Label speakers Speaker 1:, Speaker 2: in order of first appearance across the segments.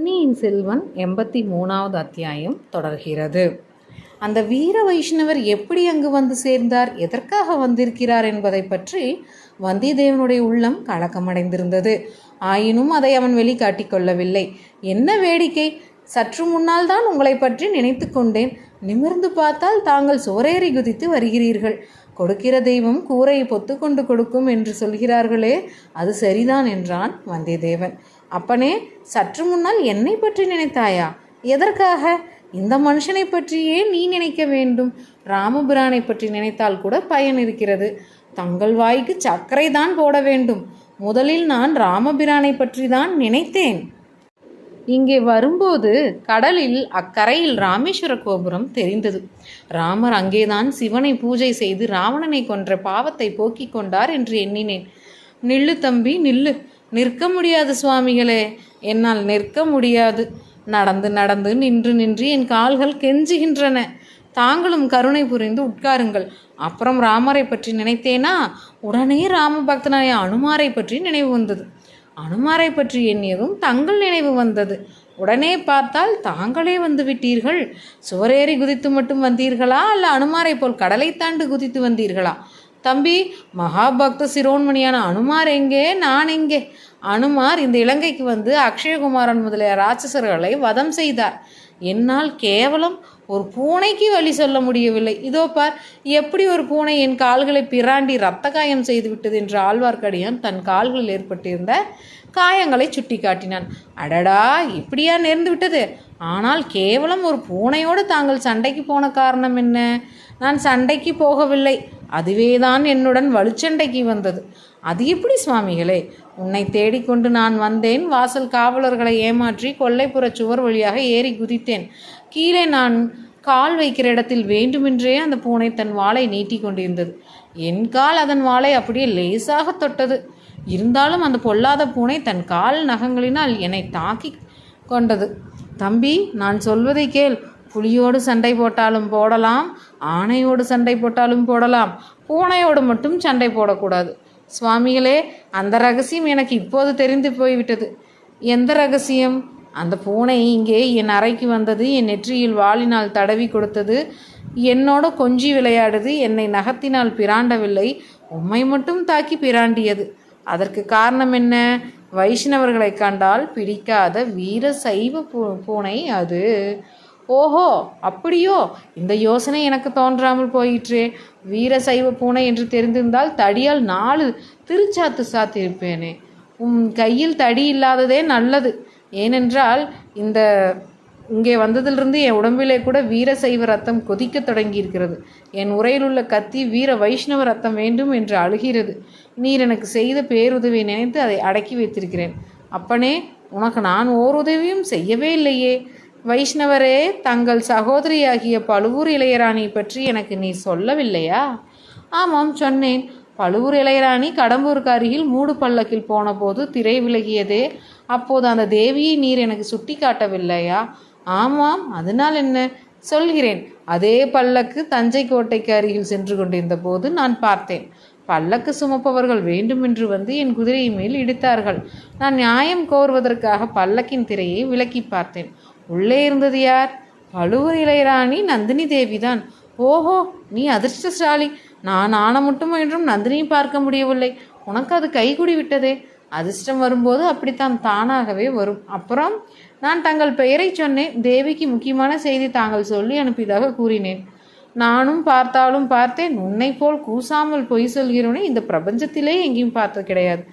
Speaker 1: பொன்னியின் செல்வன் எண்பத்தி மூணாவது அத்தியாயம் தொடர்கிறது. அந்த வீர வைஷ்ணவர் எப்படி அங்கு வந்து சேர்ந்தார் எதற்காக வந்திருக்கிறார் என்பதை பற்றி வந்தியத்தேவனுடைய உள்ளம் கலக்கமடைந்திருந்தது. ஆயினும் அதை அவன் வெளிக்காட்டிக் கொள்ளவில்லை. என்ன வேடிக்கை? சற்று முன்னால் தான் உங்களை பற்றி நினைத்து கொண்டேன். நிமிர்ந்து பார்த்தால் தாங்கள் சோரேறி குதித்து வருகிறீர்கள். கொடுக்கிற தெய்வம் கூரையை பொத்து கொண்டு கொடுக்கும் என்று சொல்கிறார்களே அது சரிதான் என்றான் வந்தியத்தேவன். அப்பனே சற்று முன்னால் என்னை பற்றி நினைத்தாயா? எதற்காக? இந்த மனுஷனை பற்றியே நீ நினைக்க வேண்டும். ராமபிரானை பற்றி நினைத்தால் கூட பயன் இருக்கிறது. தங்கள் வாய்க்கு சர்க்கரை தான் போட வேண்டும். முதலில் நான் ராமபிரானை பற்றி தான் நினைத்தேன். இங்கே வரும்போது கடலில் அக்கரையில் ராமேஸ்வர கோபுரம் தெரிந்தது. ராமர் அங்கேதான் சிவனை பூஜை செய்து ராவணனை கொன்ற பாவத்தை போக்கிக் கொண்டார் என்று எண்ணினேன். நில்லு தம்பி நில்லு. நிற்க முடியாது சுவாமிகளே. என்னால் நிற்க முடியாது. நடந்து நடந்து நின்று நின்று என் கால்கள் கெஞ்சுகின்றன. தாங்களும் கருணை புரிந்து உட்காருங்கள். அப்புறம் ராமரை பற்றி நினைத்தேனா? உடனே ராமபக்தனாய அனுமாரை பற்றி நினைவு வந்தது. அனுமாரை பற்றி எண்ணியதும் தங்கள் நினைவு வந்தது. உடனே பார்த்தால் தாங்களே வந்து விட்டீர்கள். சுவரேறி குதித்து மட்டும் வந்தீர்களா? அல்ல அனுமாரை போல் கடலை தாண்டு குதித்து வந்தீர்களா? தம்பி மகாபக்த சிரோன்மணியான அனுமார் எங்கே? நான் எங்கே? அனுமார் இந்த இலங்கைக்கு வந்து அக்ஷயகுமாரன் முதலிய ராட்சசர்களை வதம் செய்தார். என்னால் கேவலம் ஒரு பூனைக்கு வழி சொல்ல முடியவில்லை. இதோ பார் எப்படி ஒரு பூனை என் கால்களை பிராண்டி இரத்த காயம் செய்து விட்டது என்று ஆழ்வார்க்கடியான் தன் கால்களில் ஏற்பட்டிருந்த காயங்களை சுட்டி காட்டினான் அடடா இப்படியா நேர்ந்து விட்டது? ஆனால் கேவலம் ஒரு பூனையோடு தாங்கள் சண்டைக்கு போன காரணம் என்ன? நான் சண்டைக்கு போகவில்லை. அதுவே தான் என்னுடன் வலுச்சண்டைக்கு வந்தது. அது எப்படி சுவாமிகளே? உன்னை தேடிக்கொண்டு நான் வந்தேன். வாசல் காவலர்களை ஏமாற்றி கொல்லைப்புற சுவர் வழியாக ஏறி குதித்தேன். கீழே நான் கால் வைக்கிற இடத்தில் வேண்டுமென்றே அந்த பூனை தன் வாளை நீட்டி கொண்டிருந்தது. என் கால் அதன் வாளை அப்படியே லேசாக தொட்டது. இருந்தாலும் அந்த பொல்லாத பூனை தன் கால் நகங்களினால் என்னை தாக்கி கொண்டது. தம்பி நான் சொல்வதை கேள். புலியோடு சண்டை போட்டாலும் போடலாம் ஆணையோடு சண்டை போட்டாலும் போடலாம் பூனையோடு மட்டும் சண்டை போடக்கூடாது. சுவாமிகளே அந்த ரகசியம் எனக்கு இப்போது தெரிந்து போய்விட்டது. எந்த ரகசியம்? அந்த பூனை இங்கே என் அறைக்கு வந்தது என் நெற்றியில் வாளினால் தடவி கொடுத்தது. என்னோட கொஞ்சி விளையாடுது என்னை நகத்தினால் பிராண்டவில்லை உம்மை மட்டும் தாக்கி பிராண்டியது. அதற்கு காரணம் என்ன? வைஷ்ணவர்களை கண்டால் பிடிக்காத வீர சைவ பூ பூனை அது. ஓஹோ அப்படியோ? இந்த யோசனை எனக்கு தோன்றாமல் போயிற்றே. வீர சைவ பூனை என்று தெரிந்திருந்தால் தடியால் நாலு திருச்சாத்து சாத்தியிருப்பேனே உன் கையில் தடி இல்லாததே நல்லது. ஏனென்றால் இந்த இங்கே வந்ததிலிருந்து என் உடம்பிலே கூட வீர சைவ ரத்தம் கொதிக்க தொடங்கி இருக்கிறது என் உரையில் உள்ள கத்தி வீர வைஷ்ணவ ரத்தம் வேண்டும் என்று அழுகிறது. நீர் எனக்கு செய்த பேருதவியை நினைத்து அதை அடக்கி வைத்திருக்கிறேன். அப்பனே உனக்கு நான் ஓர் உதவியும் செய்யவே இல்லையே. வைஷ்ணவரே தங்கள் சகோதரியாகிய பழுவூர் இளையராணி பற்றி எனக்கு நீ சொல்லவில்லையா? ஆமாம் சொன்னேன். பழுவூர் இளையராணி கடம்பூருக்கு அருகில் மூடு பல்லக்கில் போன போது திரை விலகியதே. அப்போது அந்த தேவியை நீர் எனக்கு சுட்டி காட்டவில்லையா ஆமாம் அதனால் என்ன? சொல்கிறேன். அதே பல்லக்கு தஞ்சை கோட்டைக்கு அருகில் சென்று கொண்டிருந்த போது நான் பார்த்தேன். பல்லக்கு சுமப்பவர்கள் வேண்டுமென்று வந்து என் குதிரை மேல் இடித்தார்கள். நான் நியாயம் கோருவதற்காக பல்லக்கின் திரையை விலக்கி பார்த்தேன். உள்ளே இருந்தது யார்? பழுவூர் இளையராணி நந்தினி தேவிதான். ஓஹோ நீ அதிர்ஷ்டசாலி. நான் ஆன மட்டும் என்றும் நந்தினியை பார்க்க முடியவில்லை. உனக்கு அது கைகூடி விட்டதே. அதிர்ஷ்டம் வரும்போது அப்படித்தான் தானாகவே வரும். அப்புறம் நான் தங்கள் பெயரை சொன்னேன். தேவிக்கு முக்கியமான செய்தி தாங்கள் சொல்லி அனுப்பியதாக கூறினேன். நானும் பார்த்தாலும் பார்த்தேன். உன்னை போல் கூசாமல் பொய் சொல்கிறவனை இந்த பிரபஞ்சத்திலே எங்கேயும் பார்த்தது கிடையாது.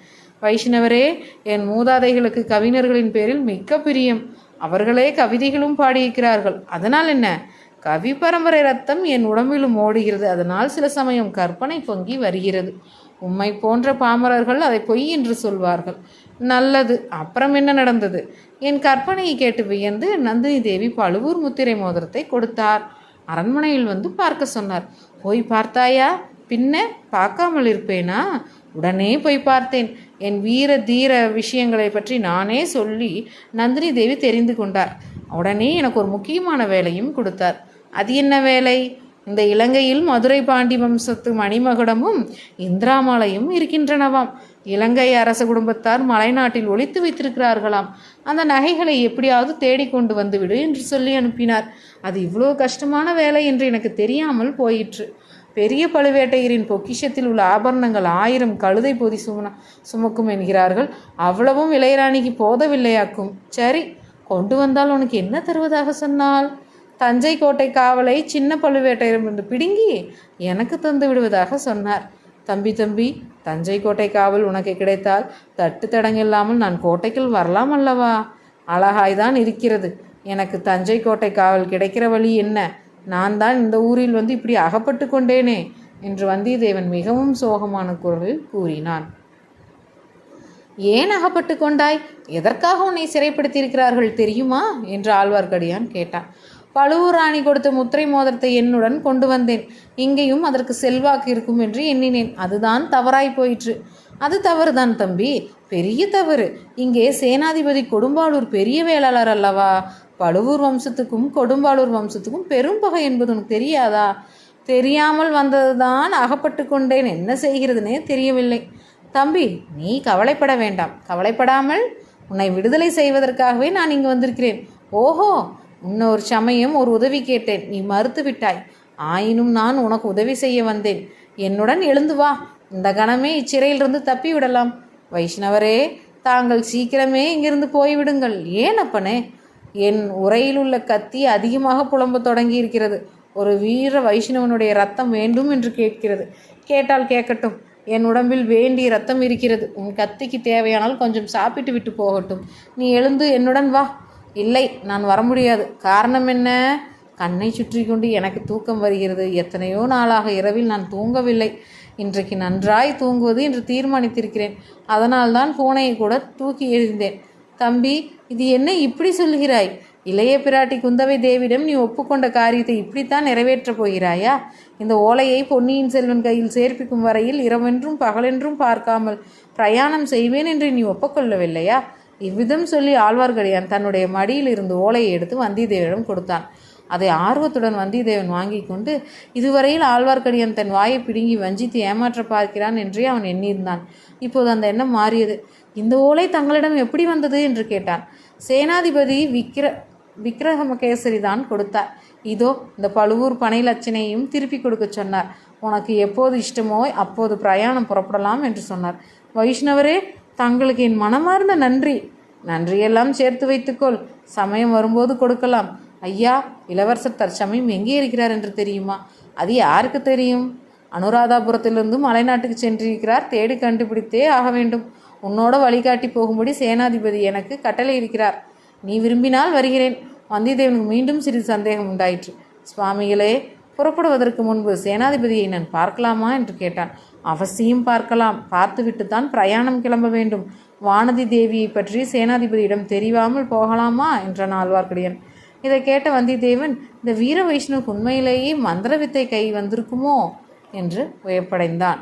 Speaker 1: வைஷ்ணவரே என் மூதாதைகளுக்கு கவிஞர்களின் பேரில் மிக்க பிரியம். அவர்களே கவிதைகளும் பாடியிருக்கிறார்கள். அதனால் என்ன? கவி பரம்பரை ரத்தம் என் உடம்பிலும் ஓடுகிறது. அதனால் சில சமயம் கற்பனை பொங்கி வருகிறது. உம்மை போன்ற பாமரர்கள் அதை பொய் என்று சொல்வார்கள். நல்லது. அப்புறம் என்ன நடந்தது? என் கற்பனையை கேட்டு வியந்து நந்தினி தேவி பழுவூர் முத்திரை மோதிரத்தை கொடுத்தார். அரண்மனையில் வந்து பார்க்க சொன்னார். போய் பார்த்தாயா? பின்ன பார்க்காமல் இருப்பேனா? உடனே போய் பார்த்தேன். என் வீர தீர விஷயங்களை பற்றி நானே சொல்லி நந்தினி தேவி தெரிந்து கொண்டார். உடனே எனக்கு ஒரு முக்கியமான வேலையும் கொடுத்தார். அது என்ன வேலை? இந்த இலங்கையில் மதுரை பாண்டி வம்சத்து மணிமகுடமும் இந்திராமலையும் இருக்கின்றனவாம். இலங்கை அரச குடும்பத்தார் மலைநாட்டில் ஒழித்து வைத்திருக்கிறார்களாம். அந்த நகைகளை எப்படியாவது தேடிக்கொண்டு வந்துவிடு என்று சொல்லி அனுப்பினார். அது இவ்வளோ கஷ்டமான வேலை என்று எனக்கு தெரியாமல் போயிற்று. பெரிய பழுவேட்டையரின் பொக்கிஷத்தில் உள்ள ஆபரணங்கள் ஆயிரம் கழுதை பொதி சுமன சுமக்கும் என்கிறார்கள். அவ்வளவும் இளையராணிக்கு போதவில்லையாக்கும். சரி கொண்டு வந்தால் உனக்கு என்ன தருவதாக சொன்னால்? தஞ்சை கோட்டை காவலை சின்ன பழுவேட்டையரிடமிருந்து பிடுங்கி எனக்கு தந்து விடுவதாக சொன்னார். தம்பி தம்பி தஞ்சை கோட்டை காவல் உனக்கு கிடைத்தால் தட்டு தடங்கில்லாமல் நான் கோட்டைக்குள் வரலாம் அல்லவா? அழகாய்தான் இருக்கிறது. எனக்கு தஞ்சை கோட்டை காவல் கிடைக்கிற வழி என்ன? நான் தான் இந்த ஊரில் வந்து இப்படி அகப்பட்டு கொண்டேனே என்று வந்தியத்தேவன் மிகவும் சோகமான குரலில் கூறினான். ஏன் அகப்பட்டு கொண்டாய்? எதற்காக உன்னை சிறைப்படுத்தியிருக்கிறார்கள் தெரியுமா? என்று ஆழ்வார்க்கடியான் கேட்டான். பழுவூர் ராணி கொடுத்த முத்திரை மோதிரத்தை என்னுடன் கொண்டு வந்தேன். இங்கேயும் அதற்கு செல்வாக்கு இருக்கும் என்று எண்ணினேன். அதுதான் தவறாய் போயிற்று. அது தவறுதான் தம்பி. பெரிய தவறு. இங்கே சேனாதிபதி கொடும்பாளூர் பெரிய வேளாளர் அல்லவா? பழுவூர் வம்சத்துக்கும் கொடும்பாளூர் வம்சத்துக்கும் பெரும் பகை என்பது உனக்கு தெரியாதா? தெரியாமல் வந்ததுதான் அகப்பட்டு கொண்டேன். என்ன செய்கிறதுனே தெரியவில்லை. தம்பி நீ கவலைப்பட வேண்டாம். கவலைப்படாமல் உன்னை விடுதலை செய்வதற்காகவே நான் இங்கு வந்திருக்கிறேன். ஓஹோ உன்னை ஒரு சமயம் ஒரு உதவி கேட்டேன். நீ மறுத்து விட்டாய். ஆயினும் நான் உனக்கு உதவி செய்ய வந்தேன். என்னுடன் எழுந்து வா. இந்த கணமே இச்சிறையிலிருந்து தப்பி விடலாம் வைஷ்ணவரே தாங்கள் சீக்கிரமே இங்கிருந்து போய்விடுங்கள். ஏன் அப்பனே? என் உரையில் உள்ள கத்தி அதிகமாக புலம்ப தொடங்கி இருக்கிறது ஒரு வீர வைஷ்ணவனுடைய ரத்தம் வேண்டும் என்று கேட்கிறது. கேட்டால் கேட்கட்டும். என் உடம்பில் வேண்டிய ரத்தம் இருக்கிறது. உன் கத்திக்கு தேவையானால் கொஞ்சம் சாப்பிட்டு விட்டு போகட்டும். நீ எழுந்து என்னுடன் வா. இல்லை நான் வர முடியாது. காரணம் என்ன? கண்ணை சுற்றி கொண்டு எனக்கு தூக்கம் வருகிறது. எத்தனையோ நாளாக இரவில் நான் தூங்கவில்லை. இன்றைக்கு நன்றாய் தூங்குவது என்று தீர்மானித்திருக்கிறேன். அதனால்தான் பூனையை கூட தூக்கி எழுந்தேன் தம்பி இது என்ன இப்படி சொல்கிறாய்? இளைய பிராட்டி குந்தவை தேவிடம் நீ ஒப்புக்கொண்ட காரியத்தை இப்படித்தான் நிறைவேற்றப் போகிறாயா? இந்த ஓலையை பொன்னியின் செல்வன் கையில் சேர்ப்பிக்கும் வரையில் இரவென்றும் பகலென்றும் பார்க்காமல் பிரயாணம் செய்வேன் என்று நீ ஒப்புக்கொள்ளவில்லையா? இவ்விதம் சொல்லி ஆழ்வார்க்கடியான் தன்னுடைய மடியில் இருந்து ஓலையை எடுத்து வந்தியத்தேவனிடம் கொடுத்தான். அதை ஆர்வத்துடன் வந்தியத்தேவன் வாங்கி கொண்டு இதுவரையில் ஆழ்வார்க்கடியான் தன் வாயை பிடுங்கி வஞ்சித்து ஏமாற்ற பார்க்கிறான் என்றே அவன் எண்ணியிருந்தான். இப்போது அந்த எண்ணம் மாறியது. இந்த ஓலை தங்களிடம் எப்படி வந்தது என்று கேட்டான். சேனாதிபதி விக்கிர விக்கிரகமகேசரி தான் கொடுத்தார். இதோ இந்த பழுவூர் பனை லட்சணையும் திருப்பி கொடுக்க சொன்னார். உனக்கு எப்போது இஷ்டமோ அப்போது பிரயாணம் புறப்படலாம் என்று சொன்னார். வைஷ்ணவரே தங்களுக்கு என் மனமார்ந்த நன்றி. நன்றியெல்லாம் சேர்த்து வைத்துக்கொள். சமயம் வரும்போது கொடுக்கலாம். ஐயா இளவரசர் தற்சமயம் எங்கே இருக்கிறார் என்று தெரியுமா? அது யாருக்கு தெரியும்? அனுராதாபுரத்திலிருந்து மலைநாட்டுக்கு சென்றிருக்கிறார். தேடி கண்டுபிடித்தே ஆக வேண்டும். உன்னோட வழிகாட்டி போகும்படி சேனாதிபதி எனக்கு கட்டளை இருக்கிறார். நீ விரும்பினால் வருகிறேன். வந்தியத்தேவனுக்கு மீண்டும் சிறிது சந்தேகம் உண்டாயிற்று. சுவாமிகளே புறப்படுவதற்கு முன்பு சேனாதிபதியை நான் பார்க்கலாமா என்று கேட்டான். அவசியம் பார்க்கலாம். பார்த்துவிட்டு தான் பிரயாணம் கிளம்ப வேண்டும். வானதி தேவியை பற்றி சேனாதிபதியிடம் தெரியாமல் போகலாமா என்றான் ஆழ்வார்க்கடியன் இதை கேட்ட வந்தியத்தேவன் இந்த வீர வைஷ்ணவ உண்மையிலேயே மந்திர வித்தை கை வந்திருக்குமோ? என்று வியப்படைந்தான்.